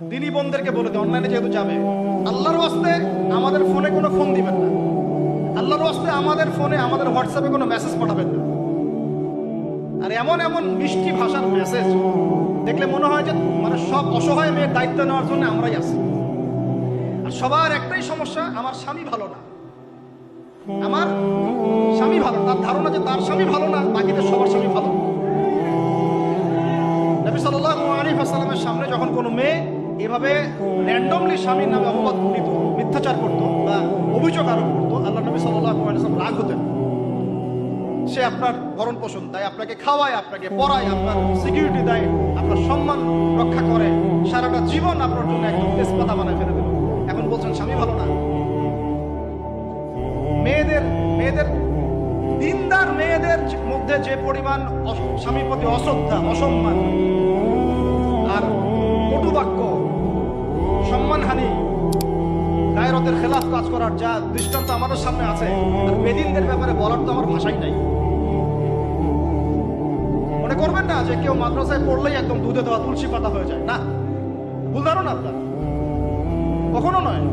দিনী বোনদেরকে বলে দেয় অনলাইনে যেহেতু যাবে। আল্লাহর ওয়াস্তে আমাদের ফোনে কোনো ফোন দিবেন না। আল্লাহর ওয়াস্তে আমাদের ফোনে, আমাদের হোয়াটসঅ্যাপে কোনো মেসেজ পাঠাবেন না। আর এমন এমন মিষ্টি ভাষার মেসেজ, দেখলে মনে হয় যে মানে সব অসহায় মেয়ের দায়িত্ব নেওয়ার জন্য আমরাই আছি। আর সবার একটাই সমস্যা, আমার স্বামী ভালো না। আমার স্বামী ভালো তার ধারণা যে তার স্বামী ভালো না, বাকিদের সবার স্বামী ভালো নবী আলাইহি ওয়াসাল্লামের সামনে যখন কোনো মেয়ে এভাবে র্যান্ডমলি স্বামীর নামে অপবাদ দিত মিথ্যাচার করতো বা অভিযোগ আরোপ করতো আল্লাহ নবী আলাইহি রাগ হতেন। সে আপনার ভরণ পোষণ দেয়, আপনাকে খাওয়ায়, আপনাকে পড়ায়, আপনার সিকিউরিটি দেয়, আপনার সম্মান রক্ষা করে, সারাটা জীবন আপনার জন্য একদম তেজপাতা বানায় ফেলে দিল। এখন বলছেন, স্বামী ভালো না। মেয়েদের মেয়েদের দিনদার মেয়েদের মধ্যে যে পরিমাণ স্বামীর প্রতি অশ্রদ্ধা, অসম্মান গায়রতের খেলাফ কাজ করার যা দৃষ্টান্ত আমাদের সামনে আছে। বেদিনদের ব্যাপারে বলার তো আমার ভাষাই নাই। মনে করবেন না যে কেউ মাদ্রাসায় পড়লেই একদম দুধে দেওয়া তুলসী পাতা হয়ে যায়। না, ভুল ধারণা আপনার। কখনো নয়।